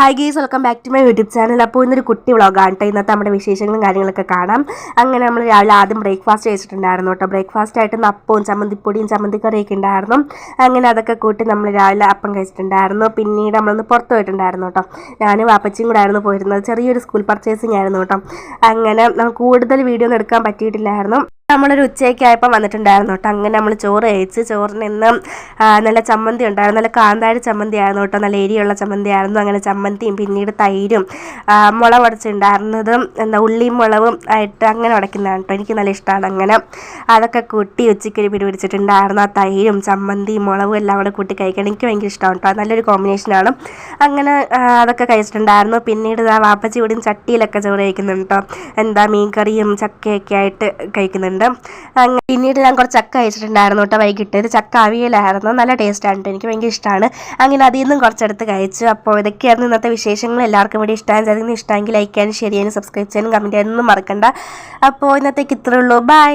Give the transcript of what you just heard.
Hi guys welcome back to my YouTube channel അപ്പോൾ ഇന്നൊരു കുട്ടി വ്ളോഗാണ് കേട്ടോ ഇന്നത്തെ നമ്മുടെ വിശേഷങ്ങളും കാര്യങ്ങളൊക്കെ കാണാം. അങ്ങനെ നമ്മൾ രാവിലെ ആദ്യം ബ്രേക്ക്ഫാസ്റ്റ് കഴിച്ചിട്ടുണ്ടായിരുന്നു കേട്ടോ ബ്രേക്ക്ഫാസ്റ്റ് ആയിട്ട് അപ്പവും ചമ്മന്തിപ്പൊടിയും ചമ്മന്തിക്കറിയൊക്കെ ഉണ്ടായിരുന്നു. അങ്ങനെ അതൊക്കെ കൂട്ടി നമ്മൾ രാവിലെ അപ്പം കഴിച്ചിട്ടുണ്ടായിരുന്നു. പിന്നീട് നമ്മളൊന്ന് പുറത്ത് പോയിട്ടുണ്ടായിരുന്നു കേട്ടോ ഞാനും അപ്പച്ചിയും കൂടെ ആയിരുന്നു പോയിരുന്നത്. ചെറിയൊരു സ്കൂൾ പർച്ചേസിങ് ആയിരുന്നു കേട്ടോ അങ്ങനെ നമുക്ക് കൂടുതൽ വീഡിയോ ഒന്നും എടുക്കാൻ പറ്റിയിട്ടില്ലായിരുന്നു. നമ്മളൊരു ഉച്ചയ്ക്കായപ്പോൾ വന്നിട്ടുണ്ടായിരുന്നു കേട്ടോ. അങ്ങനെ നമ്മൾ ചോറ് കഴിച്ച് ചോറിന് ഇന്ന് നല്ല ചമ്മന്തി ഉണ്ടായിരുന്നു. നല്ല കാന്താരി ചമ്മന്തി ആയിരുന്നു കേട്ടോ. നല്ല എരിയുള്ള ചമ്മന്തി ആയിരുന്നു അങ്ങനെ ചമ്മന്തിയും പിന്നീട് തൈരും മുള മുളക് ഉടച്ചുണ്ടായിരുന്നതും എന്താ ഉള്ളിയും മുളവും ആയിട്ട് അങ്ങനെ ഉടയ്ക്കുന്നതാണ് കേട്ടോ. എനിക്ക് നല്ല ഇഷ്ടമാണ് അങ്ങനെ. അതൊക്കെ കൂട്ടി ഉച്ചയ്ക്ക് ഒരു പിടി പിടിച്ചിട്ടുണ്ടായിരുന്നു ആ തൈരും ചമ്മന്തിയും മുളവും എല്ലാം കൂടെ കൂട്ടി കഴിക്കാൻ എനിക്ക് ഭയങ്കര ഇഷ്ടമാണ് കേട്ടോ. നല്ലൊരു കോമ്പിനേഷനാണ് അങ്ങനെ അതൊക്കെ കഴിച്ചിട്ടുണ്ടായിരുന്നു. പിന്നീട് ആ വാപ്പച്ചി കൂടിയും ചട്ടിയിലൊക്കെ ചോറ് കഴിക്കുന്നുണ്ട് കേട്ടോ. എന്താ മീൻ കറിയും ചക്കയൊക്കെ ആയിട്ട് കഴിക്കുന്നുണ്ട്. അങ്ങനെ പിന്നീട് ഞാൻ കുറച്ച് ചക്ക കഴിച്ചിട്ടുണ്ടായിരുന്നു കേട്ടോ വൈകിട്ട് ഇത് ചക്ക അവിയലായിരുന്നു. നല്ല ടേസ്റ്റാണ് കേട്ടോ. എനിക്ക് ഭയങ്കര ഇഷ്ടമാണ് അങ്ങനെ അതിൽ നിന്നും കുറച്ചെടുത്ത് കഴിച്ചു. അപ്പോൾ ഇതൊക്കെയായിരുന്നു ഇന്നത്തെ വിശേഷങ്ങൾ. എല്ലാവർക്കും വേണ്ടി ഇഷ്ടമായി അതിന് ഇഷ്ടമെങ്കിൽ ലൈക്ക് ചെയ്യാനും ഷെയർ ചെയ്യാനും സബ്സ്ക്രൈബ് ചെയ്യാനും കമന്റ് ചെയ്യാനൊന്നും മറക്കണ്ട. അപ്പോൾ ഇന്നത്തേക്ക് ഇത്രയേ ഉള്ളൂ. ബൈ